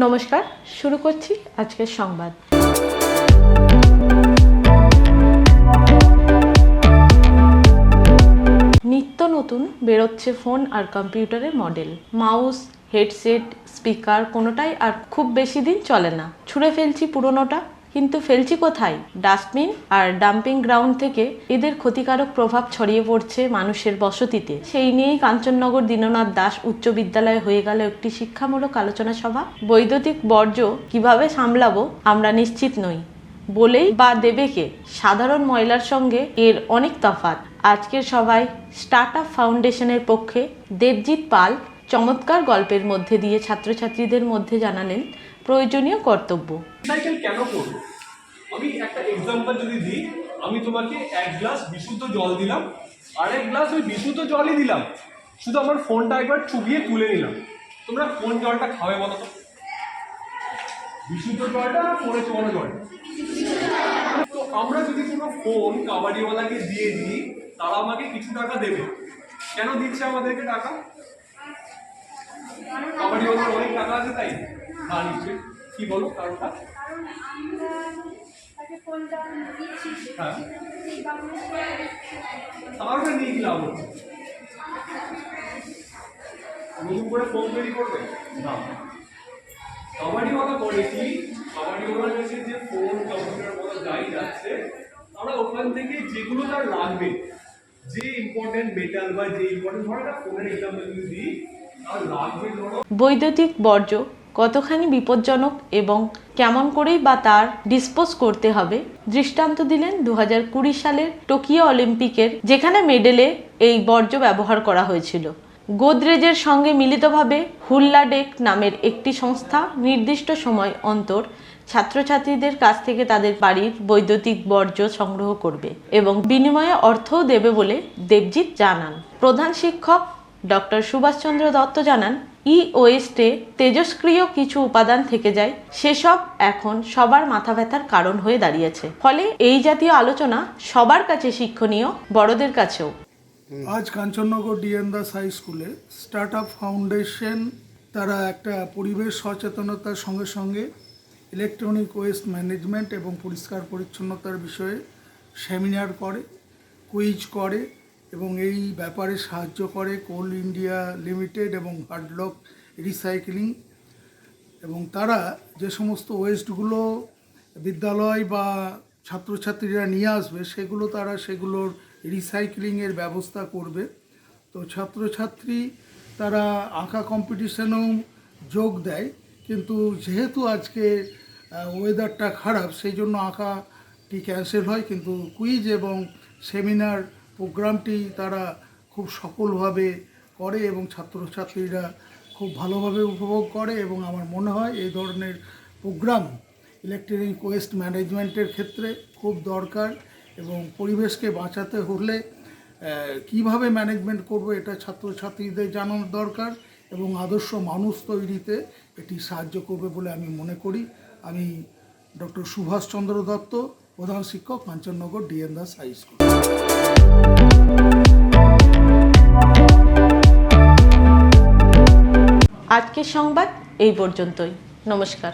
নমস্কার, শুরু করছি আজকের সংবাদ। নিত্য নতুন বেরোচ্ছে ফোন আর কম্পিউটারের মডেল। মাউস, হেডসেট, স্পিকার কোনোটাই আর খুব বেশি দিন চলে না। ছুঁড়ে ফেলছি পুরোনোটা। কিন্তু ফেলছি কোথায়? ডাস্টবিন আর ডাম্পিং গ্রাউন্ড থেকে এদের ক্ষতিকারক প্রভাব ছড়িয়ে পড়ছে মানুষের বসতিতে। সেই নিয়েই কাঞ্চননগর দীননাথ দাস উচ্চ বিদ্যালয়ে হয়ে গেল একটি শিক্ষামূলক আলোচনা সভা। বৈদ্যুতিক বর্জ্য কীভাবে সামলাবো আমরা নিশ্চিত নই। বলেই বা দেবেকে সাধারণ ময়লার সঙ্গে এর অনেক তফাৎ। আজকের সভায় স্টার্ট আপ ফাউন্ডেশনের পক্ষে দেবজিৎ পাল চমৎকার গল্পের মধ্যে দিয়ে ছাত্রছাত্রীদের মধ্যে জানালেন প্রয়োজনীয় কর্তব্য। কেন করব? আমি একটা এক্সাম্পল যদি দিই, আমি তোমাকে এক গ্লাস বিশুদ্ধ জল দিলাম, আর এক গ্লাস ওই বিশুদ্ধ জলই দিলাম। শুধু আমার ফোনটা একবার চুবিয়ে তুলে নিলাম। তোমরা কোন জলটা খাবে বলো তো? বিশুদ্ধ জলটা না ফোনে চোয়ানো জলটা তো আমরা যদি কোনো ফোন কাবাডিওয়ালাকে দিয়ে দিই, তারা আমাকে কিছু টাকা দেবে। কেন দিচ্ছে আমাদেরকে টাকা? কাবাডিওয়ালার অনেক টাকা আছে তাই। নিশ্চয়ই কি বলো কারণটা? কারণ আমরা তাকে ফোনটা হ্যাঁ। নিয়ে হচ্ছে নতুন করে ফোন তৈরি করবে? না। কাবাডিওয়ালা করে কি কাবাডিওয়ালার কাছে যে ফোন কম্পিউটার মতো যাই যাচ্ছে আমরা ওখান থেকে যেগুলো তার লাগবে যে ইম্পর্টেন্ট মেটাল বা যে ইম্পর্টেন্ট ধরো একটা ফোনের এক্সাম্পল যদি তার লাগবে ধরো বৈদ্যুতিক বর্জ্য। কতখানি বিপজ্জনক এবং কেমন করেই বা তার ডিসপোজ করতে হবে, দৃষ্টান্ত দিলেন দু সালের টোকিও অলিম্পিকের, যেখানে মেডেলে এই বর্জ্য ব্যবহার করা হয়েছিল। গোদরেজের সঙ্গে মিলিতভাবে হুল্লাডেক নামের একটি সংস্থা নির্দিষ্ট সময় অন্তর ছাত্রছাত্রীদের কাছ থেকে তাদের বাড়ির বৈদ্যুতিক বর্জ্য সংগ্রহ করবে এবং বিনিময়ে অর্থও দেবে বলে দেবজিৎ জানান। প্রধান শিক্ষক ডক্টর সুভাষচন্দ্র দত্ত জানান ই ওয়েস্টে তেজস্ক্রিয় কিছু উপাদান থেকে যায়, সেসব এখন সবার মাথা ব্যথার কারণ হয়ে দাঁড়িয়েছে। ফলে এই জাতীয় আলোচনা সবার কাছে শিক্ষণীয়, বড়দের কাছেও। আজ কাঞ্চননগর ডিএন দাস হাই স্কুলে স্টার্ট আপ ফাউন্ডেশন তারা একটা পরিবেশ সচেতনতার সঙ্গে সঙ্গে ইলেকট্রনিক ওয়েস্ট ম্যানেজমেন্ট এবং পরিষ্কার পরিচ্ছন্নতার বিষয়ে সেমিনার করে, কুইজ করে এবং এই ব্যাপারে সাহায্য করে কোল ইন্ডিয়া লিমিটেড এবং হার্ডলক রিসাইক্লিং। এবং তারা যে সমস্ত ওয়েস্টগুলো বিদ্যালয় বা ছাত্রছাত্রীরা নিয়ে আসবে, সেগুলো তারা সেগুলোর রিসাইক্লিংয়ের ব্যবস্থা করবে। তো ছাত্রছাত্রী তারা আঁকা কম্পিটিশনেও যোগ দেয়, কিন্তু যেহেতু আজকে ওয়েদারটা খারাপ, সেই জন্য আঁকাটি ক্যান্সেল হয়। কিন্তু কুইজ এবং সেমিনার প্রোগ্রামটি তারা খুব সফলভাবে করে এবং ছাত্রছাত্রীরা খুব ভালোভাবে উপভোগ করে এবং আমার মনে হয় এই ধরনের প্রোগ্রাম ইলেকট্রনিক ওয়েস্ট ম্যানেজমেন্টের ক্ষেত্রে খুব দরকার এবং পরিবেশকে বাঁচাতে হলে কীভাবে ম্যানেজমেন্ট করব এটা ছাত্রছাত্রীদের জানানোর দরকার এবং আদর্শ মানুষ তৈরিতে এটি সাহায্য করবে বলে আমি মনে করি। আমি ডক্টর সুভাষচন্দ্র দত্ত প্রধান শিক্ষক Kanchannagar DN Das high school. আজকের সংবাদ এই পর্যন্তই। নমস্কার।